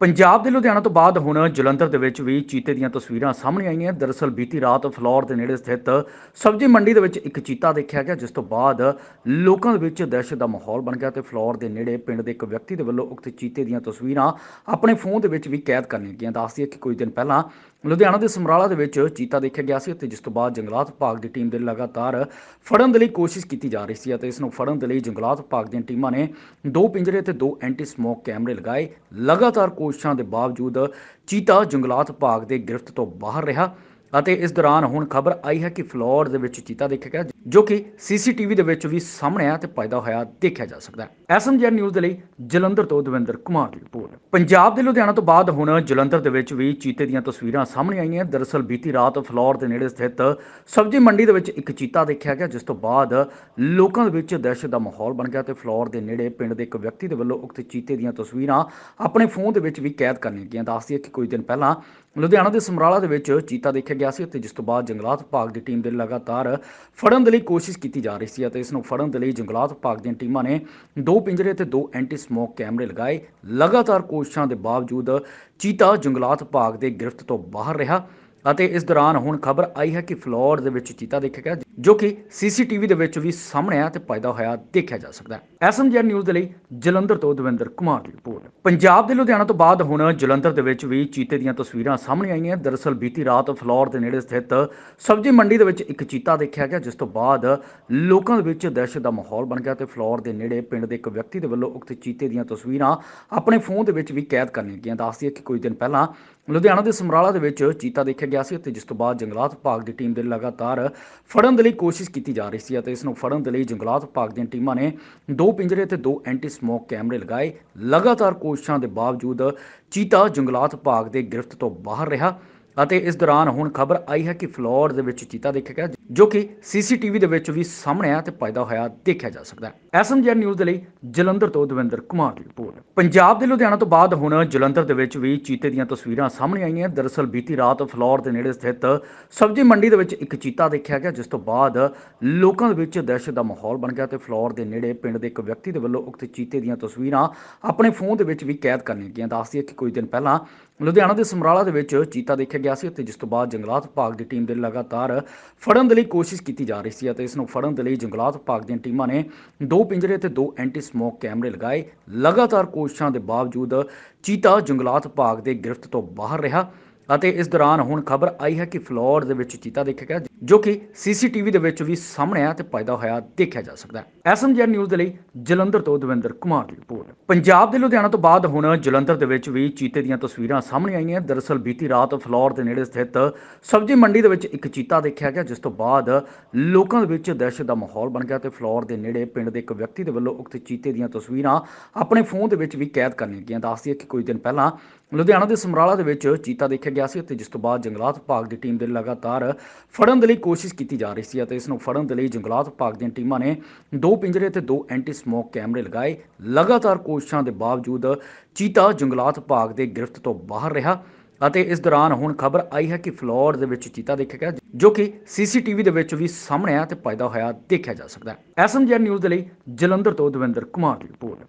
ਪੰਜਾਬ ਦੇ ਲੁਧਿਆਣਾ ਤੋਂ ਬਾਅਦ ਹੁਣ ਜਲੰਧਰ ਦੇ ਵਿੱਚ ਵੀ ਚੀਤੇ ਦੀਆਂ ਤਸਵੀਰਾਂ ਸਾਹਮਣੇ ਆਈਆਂ। ਦਰਅਸਲ ਬੀਤੀ ਰਾਤ ਫਲੋਰ ਦੇ ਨੇੜੇ ਸਥਿਤ ਸਬਜ਼ੀ ਮੰਡੀ ਦੇ ਵਿੱਚ ਇੱਕ ਚੀਤਾ ਦੇਖਿਆ ਗਿਆ, ਜਿਸ ਤੋਂ ਬਾਅਦ ਲੋਕਾਂ ਦੇ ਵਿੱਚ ਦਹਿਸ਼ਤ ਦਾ ਮਾਹੌਲ ਬਣ ਗਿਆ ਤੇ ਫਲੋਰ ਦੇ ਨੇੜੇ ਪਿੰਡ ਦੇ ਇੱਕ ਵਿਅਕਤੀ ਦੇ ਵੱਲੋਂ ਉਕਤ ਚੀਤੇ ਦੀਆਂ ਤਸਵੀਰਾਂ ਆਪਣੇ ਫੋਨ ਦੇ ਵਿੱਚ ਵੀ ਕੈਦ ਕਰ ਲਈਆਂ ਗਈਆਂ। ਦੱਸਦੀ ਹੈ ਕਿ ਕੁਝ ਦਿਨ ਪਹਿਲਾਂ ਲੁਧਿਆਣਾ ਦੇ ਸਮਰਾਲਾ ਦੇ ਵਿੱਚ ਚੀਤਾ ਦੇਖਿਆ ਗਿਆ ਸੀ ਅਤੇ ਜਿਸ ਤੋਂ ਬਾਅਦ ਜੰਗਲਾਤ ਵਿਭਾਗ ਦੀ ਟੀਮ ਦੇ ਲਗਾਤਾਰ ਫੜਨ ਦੇ ਲਈ ਕੋਸ਼ਿਸ਼ ਕੀਤੀ ਜਾ ਰਹੀ ਸੀ ਅਤੇ ਇਸ ਨੂੰ ਫੜਨ ਦੇ ਲਈ ਜੰਗਲਾਤ ਵਿਭਾਗ ਦੀਆਂ ਟੀਮਾਂ ਨੇ ਦੋ ਪਿੰਜਰੇ ਤੇ ਦੋ ਐਂਟੀ ਸਮੋਕ ਕੈਮਰੇ ਲਗਾਏ। ਲਗਾਤਾਰ ਕੋਸ਼ਿਸ਼ਾਂ ਦੇ ਬਾਵਜੂਦ ਚੀਤਾ ਜੰਗਲਾਤ ਵਿਭਾਗ ਦੇ ਗ੍ਰਿਫਤ ਤੋਂ ਬਾਹਰ ਰਿਹਾ। ਅਤੇ ਇਸ ਦੌਰਾਨ ਹੁਣ ਖਬਰ ਆਈ ਹੈ ਕਿ ਫਲੋਰ ਦੇ ਵਿੱਚ ਚੀਤਾ ਦੇਖਿਆ ਗਿਆ, ਜੋ ਕਿ ਸੀਸੀਟੀਵੀ ਦੇ ਵਿੱਚ ਵੀ ਸਾਹਮਣੇ ਆਇਆ ਤੇ ਪੈਦਾ ਹੋਇਆ ਦੇਖਿਆ ਜਾ ਸਕਦਾ ਹੈ। ਐਸਐਮਜੀ ਨਿਊਜ਼ ਦੇ ਲਈ ਜਲੰਧਰ ਤੋਂ ਦਵਿੰਦਰ ਕੁਮਾਰ ਦੀ ਰਿਪੋਰਟ। ਪੰਜਾਬ ਦੇ ਲੁਧਿਆਣਾ ਤੋਂ ਬਾਅਦ ਹੁਣ ਜਲੰਧਰ ਦੇ ਵਿੱਚ ਵੀ ਚੀਤੇ ਦੀਆਂ ਤਸਵੀਰਾਂ ਸਾਹਮਣੇ ਆਈਆਂ। ਦਰਅਸਲ ਬੀਤੀ ਰਾਤ ਫਲੋਰ ਦੇ ਨੇੜੇ ਸਥਿਤ ਸਬਜ਼ੀ ਮੰਡੀ ਦੇ ਵਿੱਚ ਇੱਕ ਚੀਤਾ ਦੇਖਿਆ ਗਿਆ, ਜਿਸ ਤੋਂ ਬਾਅਦ ਲੋਕਾਂ ਦੇ ਵਿੱਚ ਦਹਿਸ਼ਤ ਦਾ ਮਾਹੌਲ ਬਣ ਗਿਆ ਤੇ ਫਲੋਰ ਦੇ ਨੇੜੇ ਪਿੰਡ ਦੇ ਇੱਕ ਵਿਅਕਤੀ ਦੇ ਵੱਲੋਂ ਉਕਤ ਚੀਤੇ ਦੀਆਂ ਤਸਵੀਰਾਂ ਆਪਣੇ ਫੋਨ ਦੇ ਵਿੱਚ ਵੀ ਕੈਦ ਕਰ ਲਈਆਂ ਗਈਆਂ। ਦੱਸਦੀ ਹੈ ਕਿ ਕੁਝ ਦਿਨ ਪਹਿਲਾਂ ਲੁਧਿਆਣਾ ਦੇ ਸਮਰਾਲਾ ਦੇ ਵਿੱਚ ਚੀਤਾ ਦੇਖਿਆ ਗਿਆ ਸੀ ਅਤੇ ਜਿਸ ਤੋਂ ਬਾਅਦ ਜੰਗਲਾਤ ਵਿਭਾਗ ਦੀ ਟੀਮ ਦੇ ਲਗਾਤਾਰ ਫੜਨ ਦੇ ਲਈ ਕੋਸ਼ਿਸ਼ ਕੀਤੀ ਜਾ ਰਹੀ ਸੀ ਅਤੇ ਇਸ ਨੂੰ ਫੜਨ ਦੇ ਲਈ ਜੰਗਲਾਤ ਵਿਭਾਗ ਦੀਆਂ ਟੀਮਾਂ ਨੇ ਦੋ ਪਿੰਜਰੇ ਤੇ ਦੋ ਐਂਟੀ ਸਮੋਕ ਕੈਮਰੇ ਲਗਾਏ। ਲਗਾਤਾਰ ਕੋਸ਼ਿਸ਼ਾਂ ਦੇ ਬਾਵਜੂਦ ਚੀਤਾ ਜੰਗਲਾਤ ਵਿਭਾਗ ਦੇ ਗ੍ਰਿਫਤ ਤੋਂ ਬਾਹਰ ਰਿਹਾ। ਅਤੇ ਇਸ ਦੌਰਾਨ ਹੁਣ ਖਬਰ ਆਈ ਹੈ ਕਿ ਫਲੋਰ ਦੇ ਵਿੱਚ ਚੀਤਾ ਦੇਖਿਆ ਗਿਆ, ਜੋ ਕਿ ਸੀਸੀਟੀਵੀ ਦੇ ਵਿੱਚ ਵੀ ਸਾਹਮਣੇ ਆਇਆ ਤੇ ਪੈਦਾ ਹੋਇਆ ਦੇਖਿਆ ਜਾ ਸਕਦਾ ਹੈ। ਐਸਐਮਜੀ ਨਿਊਜ਼ ਦੇ ਲਈ ਜਲੰਧਰ ਤੋਂ ਦਵਿੰਦਰ ਕੁਮਾਰ ਦੀ ਰਿਪੋਰਟ। ਪੰਜਾਬ ਦੇ ਲੁਧਿਆਣਾ ਤੋਂ ਬਾਅਦ ਹੁਣ ਜਲੰਧਰ ਦੇ ਵਿੱਚ ਵੀ ਚੀਤੇ ਦੀਆਂ ਤਸਵੀਰਾਂ ਸਾਹਮਣੇ ਆਈਆਂ। ਦਰਅਸਲ ਬੀਤੀ ਰਾਤ ਫਲੋਰ ਦੇ ਨੇੜੇ ਸਥਿਤ ਸਬਜ਼ੀ ਮੰਡੀ ਦੇ ਵਿੱਚ ਇੱਕ ਚੀਤਾ ਦੇਖਿਆ ਗਿਆ, ਜਿਸ ਤੋਂ ਬਾਅਦ ਲੋਕਾਂ ਦੇ ਵਿੱਚ ਦਹਿਸ਼ਤ ਦਾ ਮਾਹੌਲ ਬਣ ਗਿਆ ਤੇ ਫਲੋਰ ਦੇ ਨੇੜੇ ਪਿੰਡ ਦੇ ਇੱਕ ਵਿਅਕਤੀ ਦੇ ਵੱਲੋਂ ਉਕਤ ਚੀਤੇ ਦੀਆਂ ਤਸਵੀਰਾਂ ਆਪਣੇ ਫੋਨ ਦੇ ਵਿੱਚ ਵੀ ਕੈਦ ਕਰ ਲਈਆਂ ਗਈਆਂ। ਦੱਸਦੀ ਹੈ ਕਿ ਕੁਝ ਦਿਨ ਪਹਿਲਾਂ ਲੁਧਿਆਣਾ ਦੇ ਸਮਰਾਲਾ ਦੇ ਵਿੱਚ ਚੀਤਾ ਦੇਖਿਆ ਗਿਆ ਸੀ ਅਤੇ ਜਿਸ ਤੋਂ ਬਾਅਦ ਜੰਗਲਾਤ ਵਿਭਾਗ ਦੀ ਟੀਮ ਦੇ ਲਗਾਤਾਰ ਫੜਨ ਦੇ ਲਈ ਕੋਸ਼ਿਸ਼ ਕੀਤੀ ਜਾ ਰਹੀ ਸੀ ਅਤੇ ਇਸ ਨੂੰ ਫੜਨ ਦੇ ਲਈ ਜੰਗਲਾਤ ਵਿਭਾਗ ਦੀਆਂ ਟੀਮਾਂ ਨੇ ਦੋ ਪਿੰਜਰੇ ਅਤੇ ਦੋ ਐਂਟੀ ਸਮੋਕ ਕੈਮਰੇ ਲਗਾਏ। ਲਗਾਤਾਰ ਕੋਸ਼ਿਸ਼ਾਂ ਦੇ ਬਾਵਜੂਦ ਚੀਤਾ ਜੰਗਲਾਤ ਵਿਭਾਗ ਦੇ ਗ੍ਰਿਫਤ ਤੋਂ ਬਾਹਰ ਰਿਹਾ। ਅਤੇ ਇਸ ਦੌਰਾਨ ਹੁਣ ਖਬਰ ਆਈ ਹੈ ਕਿ ਫਲੋਰ ਦੇ ਵਿੱਚ ਚੀਤਾ ਦੇਖਿਆ ਗਿਆ, ਜੋ ਕਿ ਸੀਸੀਟੀਵੀ ਦੇ ਵਿੱਚ ਵੀ ਸਾਹਮਣੇ ਆਇਆ ਤੇ ਪੈਦਾ ਹੋਇਆ ਦੇਖਿਆ ਜਾ ਸਕਦਾ ਹੈ। ਐਸਐਮਜੀ ਨਿਊਜ਼ ਦੇ ਲਈ ਜਲੰਧਰ ਤੋਂ ਦਵਿੰਦਰ ਕੁਮਾਰ ਦੀ ਰਿਪੋਰਟ। ਪੰਜਾਬ ਦੇ ਲੁਧਿਆਣਾ ਤੋਂ ਬਾਅਦ ਹੁਣ ਜਲੰਧਰ ਦੇ ਵਿੱਚ ਵੀ ਚੀਤੇ ਦੀਆਂ ਤਸਵੀਰਾਂ ਸਾਹਮਣੇ ਆਈਆਂ। ਦਰਅਸਲ ਬੀਤੀ ਰਾਤ ਫਲੋਰ ਦੇ ਨੇੜੇ ਸਥਿਤ ਸਬਜ਼ੀ ਮੰਡੀ ਦੇ ਵਿੱਚ ਇੱਕ ਚੀਤਾ ਦੇਖਿਆ ਗਿਆ, ਜਿਸ ਤੋਂ ਬਾਅਦ ਲੋਕਾਂ ਦੇ ਵਿੱਚ ਦਹਿਸ਼ਤ ਦਾ ਮਾਹੌਲ ਬਣ ਗਿਆ ਤੇ ਫਲੋਰ ਦੇ ਨੇੜੇ ਪਿੰਡ ਦੇ ਇੱਕ ਵਿਅਕਤੀ ਦੇ ਵੱਲੋਂ ਉਕਤ ਚੀਤੇ ਦੀਆਂ ਤਸਵੀਰਾਂ ਆਪਣੇ ਫੋਨ ਦੇ ਵਿੱਚ ਵੀ ਕੈਦ ਕਰ ਲਈਆਂ ਗਈਆਂ। ਦੱਸਦੀ ਹੈ ਕਿ ਕੁਝ ਦਿਨ ਪਹਿਲਾਂ ਲੁਧਿਆਣਾ ਦੇ ਸਮਰਾਲਾ ਦੇ ਵਿੱਚ ਚੀਤਾ ਦੇਖਿਆ ਗਿਆ ਸੀ ਅਤੇ ਜਿਸ ਤੋਂ ਬਾਅਦ ਜੰਗਲਾਤ ਵਿਭਾਗ ਦੀ ਟੀਮ ਦੇ ਲਗਾਤਾਰ ਫੜਨ ਦੇ ਲਈ ਕੋਸ਼ਿਸ਼ ਕੀਤੀ ਜਾ ਰਹੀ ਸੀ ਅਤੇ ਇਸ ਨੂੰ ਫੜਨ ਦੇ ਲਈ ਜੰਗਲਾਤ ਵਿਭਾਗ ਦੀਆਂ ਟੀਮਾਂ ਨੇ ਦੋ ਪਿੰਜਰੇ ਅਤੇ ਦੋ ਐਂਟੀ ਸਮੋਕ ਕੈਮਰੇ ਲਗਾਏ। ਲਗਾਤਾਰ ਕੋਸ਼ਿਸ਼ਾਂ ਦੇ ਬਾਵਜੂਦ ਚੀਤਾ ਜੰਗਲਾਤ ਵਿਭਾਗ ਦੇ ਗ੍ਰਿਫਤ ਤੋਂ ਬਾਹਰ ਰਿਹਾ। ਅਤੇ ਇਸ ਦੌਰਾਨ ਹੁਣ ਖਬਰ ਆਈ ਹੈ ਕਿ ਫਲੋਰ ਦੇ ਵਿੱਚ ਚੀਤਾ ਦੇਖਿਆ ਗਿਆ, ਜੋ ਕਿ ਸੀਸੀਟੀਵੀ ਦੇ ਵਿੱਚ ਵੀ ਸਾਹਮਣੇ ਆਇਆ ਤੇ ਪੈਦਾ ਹੋਇਆ ਦੇਖਿਆ ਜਾ ਸਕਦਾ ਹੈ। ਐਸਐਮਜੀ ਨਿਊਜ਼ ਦੇ ਲਈ ਜਲੰਧਰ ਤੋਂ ਦਵਿੰਦਰ ਕੁਮਾਰ ਦੀ ਰਿਪੋਰਟ। ਪੰਜਾਬ ਦੇ ਲੁਧਿਆਣਾ ਤੋਂ ਬਾਅਦ ਹੁਣ ਜਲੰਧਰ ਦੇ ਵਿੱਚ ਵੀ ਚੀਤੇ ਦੀਆਂ ਤਸਵੀਰਾਂ ਸਾਹਮਣੇ ਆਈਆਂ। ਦਰਅਸਲ ਬੀਤੀ ਰਾਤ ਫਲੋਰ ਦੇ ਨੇੜੇ ਸਥਿਤ ਸਬਜ਼ੀ ਮੰਡੀ ਦੇ ਵਿੱਚ ਇੱਕ ਚੀਤਾ ਦੇਖਿਆ ਗਿਆ, ਜਿਸ ਤੋਂ ਬਾਅਦ ਲੋਕਾਂ ਦੇ ਵਿੱਚ ਦਹਿਸ਼ਤ ਦਾ ਮਾਹੌਲ ਬਣ ਗਿਆ ਤੇ ਫਲੋਰ ਦੇ ਨੇੜੇ ਪਿੰਡ ਦੇ ਇੱਕ ਵਿਅਕਤੀ ਦੇ ਵੱਲੋਂ ਉਕਤ ਚੀਤੇ ਦੀਆਂ ਤਸਵੀਰਾਂ ਆਪਣੇ ਫੋਨ ਦੇ ਵਿੱਚ ਵੀ ਕੈਦ ਕਰ ਲਈਆਂ ਗਈਆਂ। ਦੱਸਦੀ ਹੈ ਕਿ ਕੁਝ ਦਿਨ ਪਹਿਲਾਂ ਲੁਧਿਆਣਾ ਦੇ ਸਮਰਾਲਾ ਦੇ ਵਿੱਚ ਚੀਤਾ ਦੇਖਿਆ ਗਿਆ ਸੀ ਅਤੇ ਜਿਸ ਤੋਂ ਬਾਅਦ ਜੰਗਲਾਤ ਵਿਭਾਗ ਦੀ ਟੀਮ ਦੇ ਲਗਾਤਾਰ ਫੜਨ ਦੇ ਲਈ ਕੋਸ਼ਿਸ਼ ਕੀਤੀ ਜਾ ਰਹੀ ਸੀ ਅਤੇ ਇਸ ਨੂੰ ਫੜਨ ਦੇ ਲਈ ਜੰਗਲਾਤ ਵਿਭਾਗ ਦੀਆਂ ਟੀਮਾਂ ਨੇ ਦੋ ਪਿੰਜਰੇ ਅਤੇ ਦੋ ਐਂਟੀ ਸਮੋਕ ਕੈਮਰੇ ਲਗਾਏ। ਲਗਾਤਾਰ ਕੋਸ਼ਿਸ਼ਾਂ ਦੇ ਬਾਵਜੂਦ ਚੀਤਾ ਜੰਗਲਾਤ ਵਿਭਾਗ ਦੇ ਗ੍ਰਿਫਤ ਤੋਂ ਬਾਹਰ ਰਿਹਾ ਅਤੇ ਇਸ ਦੌਰਾਨ ਹੁਣ ਖਬਰ ਆਈ ਹੈ ਕਿ ਫਲੋਰ ਦੇ ਵਿੱਚ ਚੀਤਾ ਦੇਖਿਆ ਗਿਆ, ਜੋ ਕਿ ਸੀਸੀਟੀਵੀ ਦੇ ਵਿੱਚ ਵੀ ਸਾਹਮਣੇ ਆਇਆ ਤੇ ਪੈਦਾ ਹੋਇਆ ਦੇਖਿਆ ਜਾ ਸਕਦਾ ਹੈ। ਐਸਐਮਜੀ ਨਿਊਜ਼ ਦੇ ਲਈ ਜਲੰਧਰ ਤੋਂ ਦਵਿੰਦਰ ਕੁਮਾਰ ਦੀ ਰਿਪੋਰਟ।